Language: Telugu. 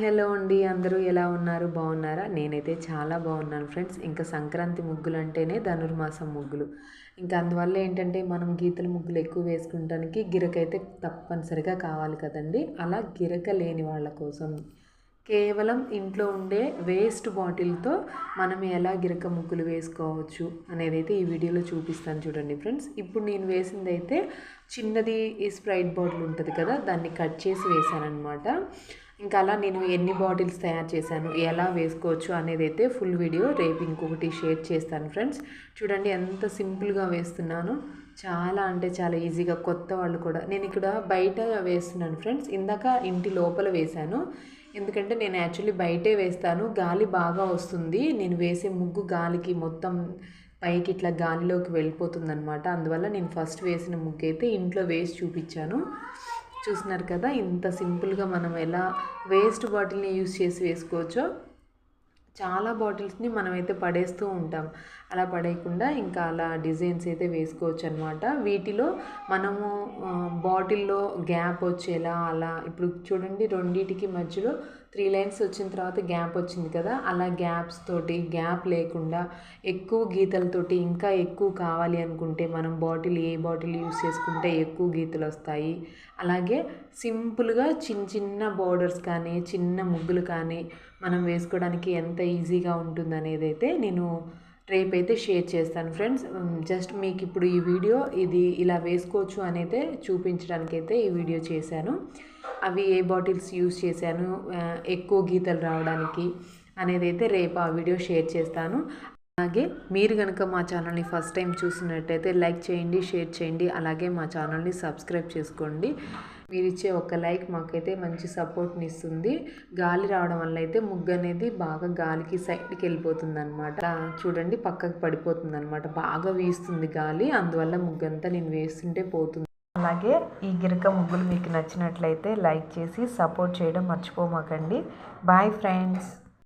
హలో అండి. అందరూ ఎలా ఉన్నారు? బాగున్నారా? నేనైతే చాలా బాగున్నాను ఫ్రెండ్స్. ఇంకా సంక్రాంతి ముగ్గులు అంటేనే ధనుర్మాసం ముగ్గులు. ఇంకా అందువల్ల ఏంటంటే మనం గీతల ముగ్గులు ఎక్కువ వేసుకుంటానికి గిరకైతే తప్పనిసరిగా కావాలి కదండి. అలా గిరక లేని వాళ్ళ కోసం. కేవలం ఇంట్లో ఉండే వేస్ట్ బాటిల్తో మనం ఎలా గిరక ముగ్గులు వేసుకోవచ్చు అనేది అయితే ఈ వీడియోలో చూపిస్తాను చూడండి ఫ్రెండ్స్. ఇప్పుడు నేను వేసింది అయితే చిన్నది ఈ స్ప్రైట్ బాటిల్ ఉంటుంది కదా దాన్ని కట్ చేసి వేసాను ఇంకా అలా నేను ఎన్ని బాటిల్స్ తయారు చేశాను ఎలా వేసుకోవచ్చు అనేది అయితే ఫుల్ వీడియో రేపు ఇంకొకటి షేర్ చేస్తాను ఫ్రెండ్స్. చూడండి ఎంత సింపుల్గా వేస్తున్నాను. చాలా అంటే చాలా ఈజీగా కొత్త వాళ్ళు కూడా. నేను ఇక్కడ బయట వేస్తున్నాను ఫ్రెండ్స్. ఇందాక ఇంటి లోపల వేశాను. ఎందుకంటే నేను యాక్చువల్లీ బయటే వేస్తాను. గాలి బాగా వస్తుంది. నేను వేసే ముగ్గు గాలికి మొత్తం పైకి ఇట్లా గాలిలోకి వెళ్ళిపోతుందనమాట అందువల్ల నేను ఫస్ట్ వేసిన ముగ్గు అయితే ఇంట్లో వేసి చూపించాను. చూసినారు కదా ఇంత సింపుల్గా మనం ఎలా వేస్ట్ బాటిల్ని యూస్ చేసి వేసుకోవచ్చో? చాలా బాటిల్స్ని మనమైతే పడేస్తూ ఉంటాం. అలా పడేయకుండా ఇంకా అలా డిజైన్స్ అయితే వేసుకోవచ్చు అనమాట వీటిలో మనము బాటిల్లో గ్యాప్ వచ్చేలా అలా ఇప్పుడు చూడండి రెండింటికి మధ్యలో త్రీ లైన్స్ వచ్చిన తర్వాత గ్యాప్ వచ్చింది కదా అలా గ్యాప్స్ తోటి గ్యాప్ లేకుండా ఎక్కువ గీతలతోటి ఇంకా ఎక్కువ కావాలి అనుకుంటే మనం బాటిల్ ఏ బాటిల్ యూస్ చేసుకుంటే ఎక్కువ గీతలు వస్తాయి. అలాగే సింపుల్గా చిన్న చిన్న బోర్డర్స్ కానీ చిన్న ముగ్గులు కానీ మనం వేసుకోవడానికి ఎంత ఈజీగా ఉంటుంది అనేది అయితే నేను రేపైతే షేర్ చేస్తాను ఫ్రెండ్స్. జస్ట్ మీకు ఇప్పుడు ఈ వీడియో ఇది ఇలా వేసుకోవచ్చు అనేది చూపించడానికి అయితే ఈ వీడియో చేశాను. అవి ఏ బాటిల్స్ యూస్ చేశాను ఎక్కువ గీతలు రావడానికి అనేది అయితే రేపు ఆ వీడియో షేర్ చేస్తాను. అలాగే మీరు కనుక మా ఛానల్ని ఫస్ట్ టైం చూసినట్టయితే లైక్ చేయండి షేర్ చేయండి అలాగే మా ఛానల్ని సబ్స్క్రైబ్ చేసుకోండి. మీరు ఇచ్చే ఒక లైక్ మాకైతే మంచి సపోర్ట్ని ఇస్తుంది. గాలి రావడం వల్ల అయితే ముగ్గు అనేది బాగా గాలికి సైడ్కి వెళ్ళిపోతుంది అనమాట చూడండి పక్కకు పడిపోతుంది అనమాట బాగా వీస్తుంది గాలి అందువల్ల ముగ్గు అంతా నేను వేస్తుంటే పోతుంది. అలాగే ఈ గిరక ముగ్గులు మీకు నచ్చినట్లయితే లైక్ చేసి సపోర్ట్ చేయడం మర్చిపోమాకండి. Bye friends.